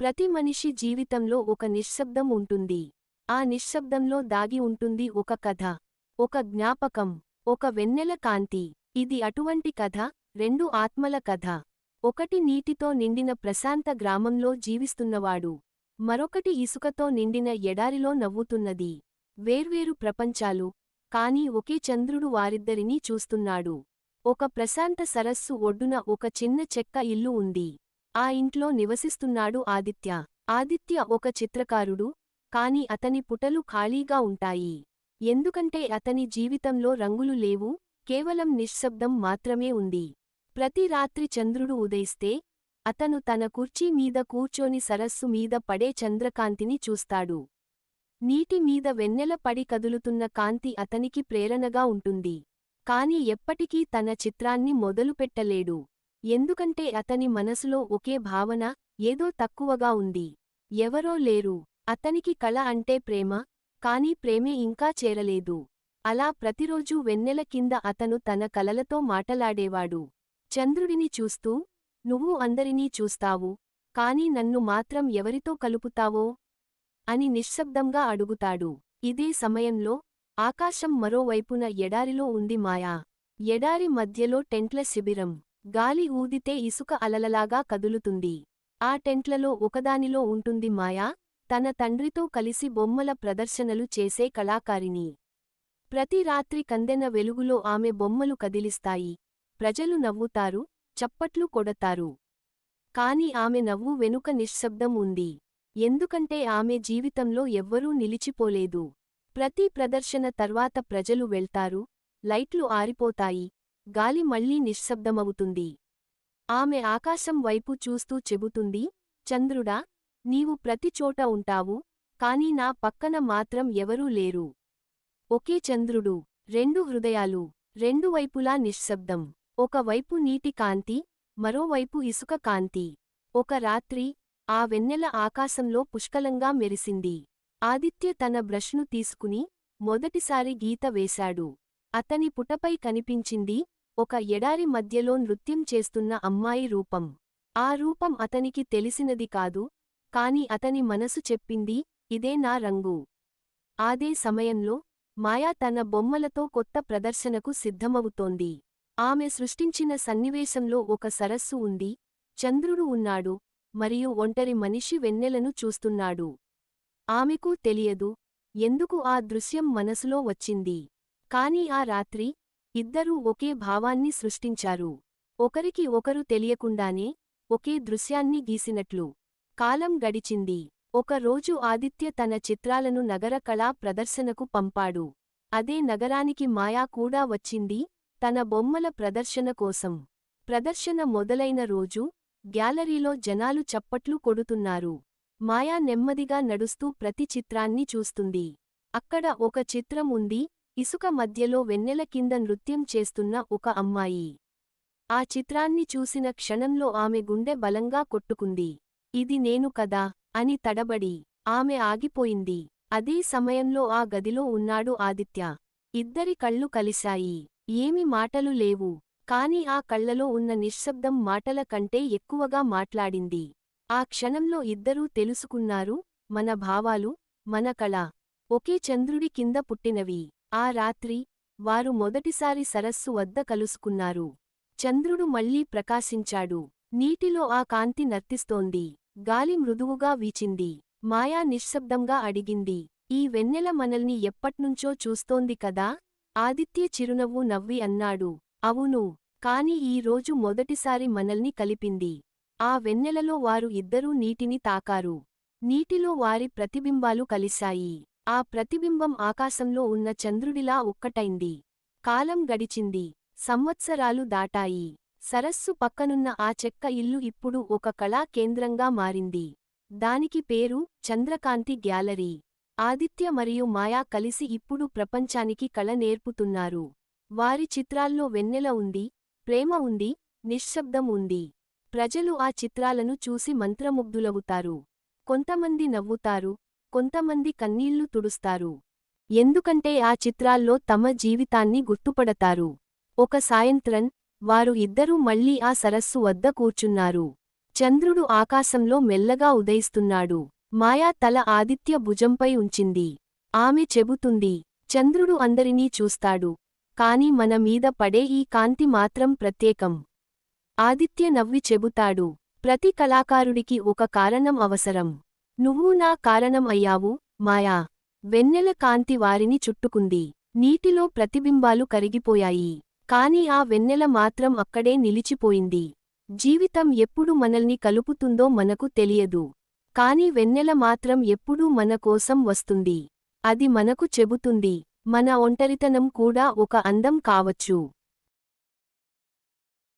ప్రతి మనిషి జీవితంలో ఒక నిశ్శబ్దం ఉంటుంది. ఆ నిశ్శబ్దంలో దాగి ఉంటుంది ఒక కథ ఒక జ్ఞాపకం ఒక వెన్నెల కాంతి. ఇది అటువంటి కథ రెండు ఆత్మల కథ. ఒకటి నీటితో నిండిన ప్రశాంత గ్రామంలో జీవిస్తున్నవాడు. మరొకటి ఇసుకతో నిండిన ఎడారిలో నవ్వుతున్నది. వేర్వేరు ప్రపంచాలు కాని ఒకే చంద్రుడు వారిద్దరినీ చూస్తున్నాడు. ఒక ప్రశాంత సరస్సు ఒడ్డున ఒక చిన్న చెక్క ఇల్లు ఉంది. ఆ ఇంట్లో నివసిస్తున్నాడు ఆదిత్య. ఆదిత్య ఒక చిత్రకారుడు కాని అతని పుటలు ఖాళీగా ఉంటాయి. ఎందుకంటే అతని జీవితంలో రంగులు లేవు కేవలం నిశ్శబ్దం మాత్రమే ఉంది. ప్రతి రాత్రి చంద్రుడు ఉదయిస్తే అతను తన కుర్చీ మీద కూర్చొని సరస్సు మీద పడే చంద్రకాంతిని చూస్తాడు. నీటి మీద వెన్నెల పడి కదులుతున్న కాంతి అతనికి ప్రేరణగా ఉంటుంది. కాని ఎప్పటికీ తన చిత్రాన్ని మొదలుపెట్టలేడు. ఎందుకంటే అతని మనసులో ఒకే భావన ఏదో తక్కువగా ఉంది. ఎవరో లేరు. అతనికి కళ అంటే ప్రేమ కాని ప్రేమే ఇంకా చేరలేదు. అలా ప్రతిరోజూ వెన్నెల కింద అతను తన కలలతో మాటలాడేవాడు. చంద్రుడిని చూస్తూ నువ్వు అందరినీ చూస్తావు కాని నన్ను మాత్రం ఎవరితో కలుపుతావో? అని నిశ్శబ్దంగా అడుగుతాడు. ఇదే సమయంలో ఆకాశం మరోవైపున ఎడారిలో ఉంది మాయా. ఎడారి మధ్యలో టెంట్ల శిబిరం. గాలి ఊదితే ఇసుక అలలలాగా కదులుతుంది. ఆ టెంట్లలో ఒకదానిలో ఉంటుంది మాయా తన తండ్రితో కలిసి బొమ్మల ప్రదర్శనలు చేసే కళాకారిణి. ప్రతి రాత్రి కందెన వెలుగులో ఆమె బొమ్మలు కదిలిస్తాయి. ప్రజలు నవ్వుతారు చప్పట్లు కొడతారు. కాని ఆమె నవ్వు వెనుక నిశ్శబ్దం ఉంది. ఎందుకంటే ఆమె జీవితంలో ఎవ్వరూ నిలిచిపోలేదు. ప్రతి ప్రదర్శన తర్వాత ప్రజలు వెళ్తారు లైట్లు ఆరిపోతాయి గాలి మళ్ళీ నిశ్శబ్దమవుతుంది. ఆమె ఆకాశం వైపు చూస్తూ చెబుతుంది చంద్రుడా నీవు ప్రతి చోట ఉంటావు కాని నా పక్కన మాత్రం ఎవరూ లేరు. ఒకే చంద్రుడు రెండు హృదయాలు రెండు వైపులా నిశ్శబ్దం. ఒకవైపు నీటి కాంతి మరోవైపు ఇసుక కాంతి. ఒక రాత్రి ఆ వెన్నెల ఆకాశంలో పుష్కలంగా మెరిసింది. ఆదిత్య తన బ్రష్ను తీసుకుని మొదటిసారి గీత వేశాడు. అతని పుటపై కనిపించింది ఒక ఎడారి మధ్యలో నృత్యం చేస్తున్న అమ్మాయి రూపం. ఆ రూపం అతనికి తెలిసినది కాదు కాని అతని మనసు చెప్పింది ఇదే నా రంగు. అదే సమయంలో మాయా తన బొమ్మలతో కొత్త ప్రదర్శనకు సిద్ధమవుతోంది. ఆమె సృష్టించిన సన్నివేశంలో ఒక సరస్సు ఉంది. చంద్రుడు ఉన్నాడు మరియు ఒంటరి మనిషి వెన్నెలను చూస్తున్నాడు. ఆమెకు తెలియదు ఎందుకు ఆ దృశ్యం మనసులో వచ్చింది. కాని ఆ రాత్రి ఇద్దరూ ఒకే భావాన్ని సృష్టించారు. ఒకరికి ఒకరు తెలియకుండానే ఒకే దృశ్యాన్ని గీసినట్లు. కాలం గడిచింది. ఒక రోజు ఆదిత్య తన చిత్రాలను నగర కళా ప్రదర్శనకు పంపాడు. అదే నగరానికి మాయా కూడా వచ్చింది తన బొమ్మల ప్రదర్శన కోసం. ప్రదర్శన మొదలైన రోజు గ్యాలరీలో జనాలు చప్పట్లు కొడుతున్నారు. మాయా నెమ్మదిగా నడుస్తూ ప్రతి చిత్రాన్ని చూస్తుంది. అక్కడ ఒక చిత్రం ఉంది. ఇసుక మధ్యలో వెన్నెల కింద నృత్యం చేస్తున్న ఒక అమ్మాయి. ఆ చిత్రాన్ని చూసిన క్షణంలో ఆమె గుండె బలంగా కొట్టుకుంది. ఇది నేను కదా అని తడబడి ఆమె ఆగిపోయింది. అదే సమయంలో ఆ గదిలో ఉన్నాడు ఆదిత్య. ఇద్దరి కళ్ళు కలిశాయి. ఏమి మాటలు లేవు. కాని ఆ కళ్ళలో ఉన్న నిశ్శబ్దం మాటల కంటే ఎక్కువగా మాట్లాడింది. ఆ క్షణంలో ఇద్దరూ తెలుసుకున్నారు. మన భావాలు మన కళ. ఒకే చంద్రుడి కింద పుట్టినవి. ఆ రాత్రి వారు మొదటిసారి సరస్సు వద్ద కలుసుకున్నారు. చంద్రుడు మళ్ళీ ప్రకాశించాడు. నీటిలో ఆ కాంతి నర్తిస్తోంది. గాలి మృదువుగా వీచింది. మాయా నిశ్శబ్దంగా అడిగింది. ఈ వెన్నెల మనల్ని ఎప్పట్నుంచో చూస్తోంది కదా? ఆదిత్య చిరునవ్వు నవ్వి అన్నాడు. అవును కాని ఈరోజు మొదటిసారి మనల్ని కలిపింది. ఆ వెన్నెలలో వారు ఇద్దరూ నీటిని తాకారు. నీటిలో వారి ప్రతిబింబాలు కలిశాయి. ఆ ప్రతిబింబం ఆకాశంలో ఉన్న చంద్రుడిలా ఒక్కటైంది. కాలం గడిచింది. సంవత్సరాలు దాటాయి. సరస్సు పక్కనున్న ఆ చెక్క ఇల్లు ఇప్పుడు ఒక కళా కేంద్రంగా మారింది. దానికి పేరు చంద్రకాంతి గ్యాలరీ. ఆదిత్య మరియు మాయా కలిసి ఇప్పుడు ప్రపంచానికి కళ నేర్పుతున్నారు. వారి చిత్రాల్లో వెన్నెల ఉంది ప్రేమ ఉంది నిశ్శబ్దం ఉంది. ప్రజలు ఆ చిత్రాలను చూసి మంత్రముగ్ధులవుతారు. కొంతమంది నవ్వుతారు కొంతమంది కన్నీళ్ళు తుడుస్తారు. ఎందుకంటే ఆ చిత్రాల్లో తమ జీవితాన్ని గుర్తుపడతారు. ఒక సాయంత్రం వారు ఇద్దరూ మళ్ళీ ఆ సరస్సు వద్ద కూర్చున్నారు. చంద్రుడు ఆకాశంలో మెల్లగా ఉదయిస్తున్నాడు. మాయా తల ఆదిత్య భుజంపై ఉంచింది. ఆమె చెబుతుంది చంద్రుడు అందరినీ చూస్తాడు. కాని మన మీద పడే ఈ కాంతి మాత్రం ప్రత్యేకం. ఆదిత్య నవ్వి చెబుతాడు ప్రతి కళాకారుడికి ఒక కారణం అవసరం. నువ్వు నా కారణం అయ్యావు మాయా. వెన్నెల కాంతి వారిని చుట్టుకుంది. నీటిలో ప్రతిబింబాలు కరిగిపోయాయి. కాని ఆ వెన్నెల మాత్రం అక్కడే నిలిచిపోయింది. జీవితం ఎప్పుడు మనల్ని కలుపుతుందో మనకు తెలియదు. కాని వెన్నెల మాత్రం ఎప్పుడూ మన కోసం వస్తుంది. అది మనకు చెబుతుంది. మన ఒంటరితనం కూడా ఒక అందం కావచ్చు.